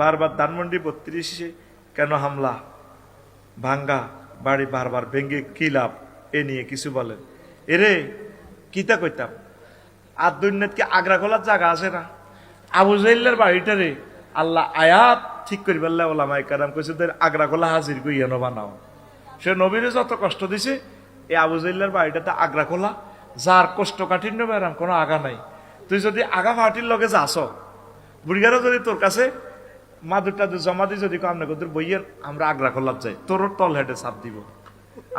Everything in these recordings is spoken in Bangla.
বারবার ধানমন্ডি বত্রিশে কেন হামলা? ভাঙ্গা বাড়ি বারবার ভেঙ্গে কি লাভ? এ নিয়ে কিছু বলেন এরে কিতা কইতাম? আর দুর্নীত কি আগ্রা খোলার জায়গা আছে না। আবু জাইল্লার বাড়িটা রে, আল্লাহ আয়াত ঠিক করি বললে ওলামাই কারাম কইছে আগ্রা খোলা হাজির কইয়া ন বানাও। সে নবীরে যত কষ্ট দিছে এই আবু জাইল্লার বাড়িটাতে আগ্রা খোলা যার কষ্ট কাঠিন্য বেড়াম কোনো আগা নাই। তুই যদি আগা পার্টির লগে যাস, বুড়িগারও যদি তোর কাছে মাদুরটা জমা দিয়ে যদি কামনা করতে বইয়ের আমরা আগ্রা খোলার যাই তোর তল হেঁটে চাপ দিব।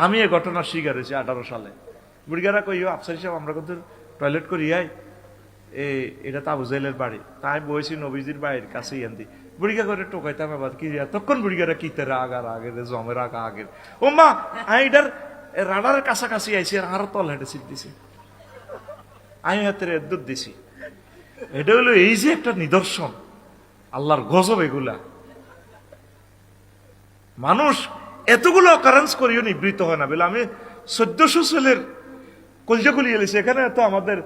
আমি এ ঘটনা শিকার হয়েছি আঠারো সালে। বুড়িগারা কইও আফসার সাহেব, আমরা কত টয়লেট করি আই এ, এটা তো আবু জাইলের বাড়ি। তাই বইছি নবীজির বাড়ির কাছেই আনতি বুড়িগা করে টোকাইতাম এবার কি তখন বুড়িগারা, কি তেরা আগার আগের জমের আগা আগের ও মা আমি এটার রাডারের কাছাকাছি আইছি, আর আরও তল হেঁটে সিট দিছি। আমি হাতের দুধ দিছি। এটা হলো এই যে একটা নিদর্শন। আল্লাহর গজব এগুলা। মানুষ এতগুলো অকারেন্স করিও নিবৃত হয় না। বলে আমি চোদ্দশো সালের কলজাগুলি এলেছি এখানে তো আমাদের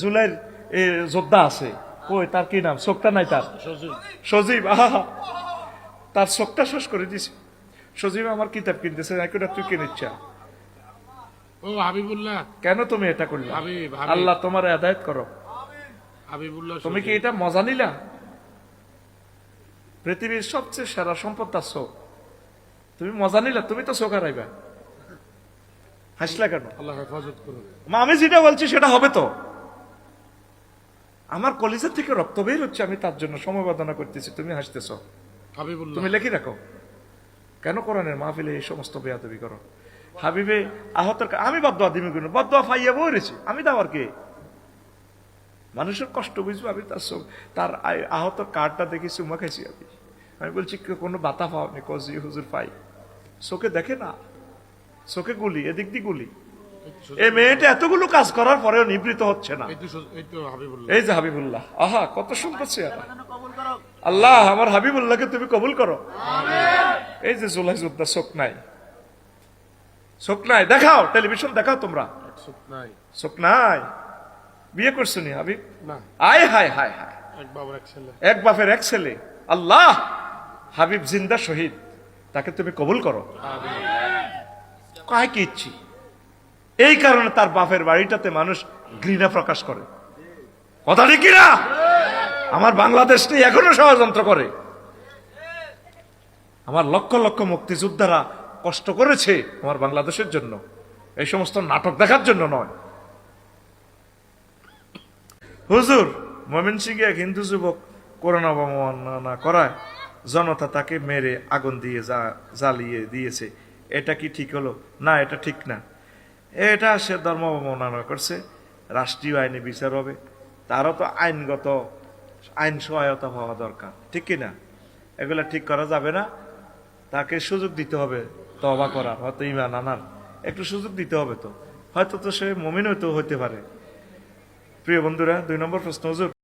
জুলাইয়ের যোদ্ধা আছে। কই তার কি নাম? চোখটা নাই তার? সজীব। আহা তার চোখটা শেষ করে দিছি। সজীব আমার কিতাব কিনতেছে তুই কিনিচ্ছা ও হাবিবুল্লাহ। কেন তুমি এটা করলে। আল্লাহ তোমার আদায়ত করো। হাবিবুল্লাহ তুমি কি এটা মজা নিলা? পৃথিবীর সবচেয়ে সেরা সম্পদ তার চোখ। তুমি মজা নিলা তুমি তো চোখ হারাইবা। হাসলা কেন? আল্লাহ হেফাজত করুন। মা, আমি যেটা বলছি সেটা হবে তো। আমার কলেজের থেকে রক্ত বের হচ্ছে আমি তার জন্য সমবেদনা করতেছি তুমি হাসতেছ। তুমি লেখি রাখো। কেন কোরআনের মাহফিলে এই সমস্ত বেয়াদবি করো? হাবিবে আহতের কা- আমি বদয়া দিমি কোনো? বদয়া ফাইয়া বই রয়েছি আমি দাওয়ার কে? মানুষের কষ্ট বুঝব আমি তার চোখ তার আহত কার্ডটা দেখি চুমা খাইছি আমি। আমি বলছি কোনো বাতা পাওনি কজি হুজুর পাই। চোখে দেখে না। চোখে গুলি এদিক দিয়ে গুলি। এই মেয়েটা এতগুলো কাজ করার পরেও নিবৃত হচ্ছে না। এই তো সু- এই তো হাবিবুল্লাহ। এই যে হাবিবুল্লাহ। আহা কত সুন্দর চেহারা আল্লাহ আমার হাবিবুল্লাহকে তুমি কবুল করো। এই যে জুলাই যোদ্ধা চোখ নাই। চোখ নাই দেখাও টেলিভিশন দেখাও তোমরা। সুখ নাই। চোখ নাই। বিয়ে করছ নি হাবিব? না। আয় হায় হায় হায়। এক বাপের এক ছেলে। আল্লাহ! হাবিব জিন্দা শহীদ। তাকে তুমি কবুল করো। কায় কি ইচ্ছি? এই কারণে তার বাপের বাড়িটাতে মানুষ ঘৃণা প্রকাশ করে। কথা ঠিক না আমার বাংলাদেশটি এখনও ষড়যন্ত্র করে। আমার লক্ষ লক্ষ মুক্তিযোদ্ধারা কষ্ট করেছে আমার বাংলাদেশের জন্য। এই সমস্ত নাটক দেখার জন্য নয়। হুজুর, মমিন সিংহে এক হিন্দু যুবক করোনা অবমাননা করায়, জনতা তাকে মেরে আগুন দিয়ে জ্বালিয়ে দিয়েছে। এটা কি ঠিক হলো? না, এটা ঠিক না। এটা সে ধর্ম অবমাননা করছে, রাষ্ট্রীয় আইনে বিচার হবে, তারও তো আইনগত, আইন সহায়তা হওয়া দরকার, ঠিক কি না? এগুলা ঠিক করা যাবে না। তাকে সুযোগ দিতে হবে তবা করার, হয়তো ইমান আনার। একটু সুযোগ দিতে হবে তো। হয়তো তো সে মমিন হইতেও হইতে পারে। প্রিয় বন্ধুরা দুই নম্বর প্রশ্ন হুজুর।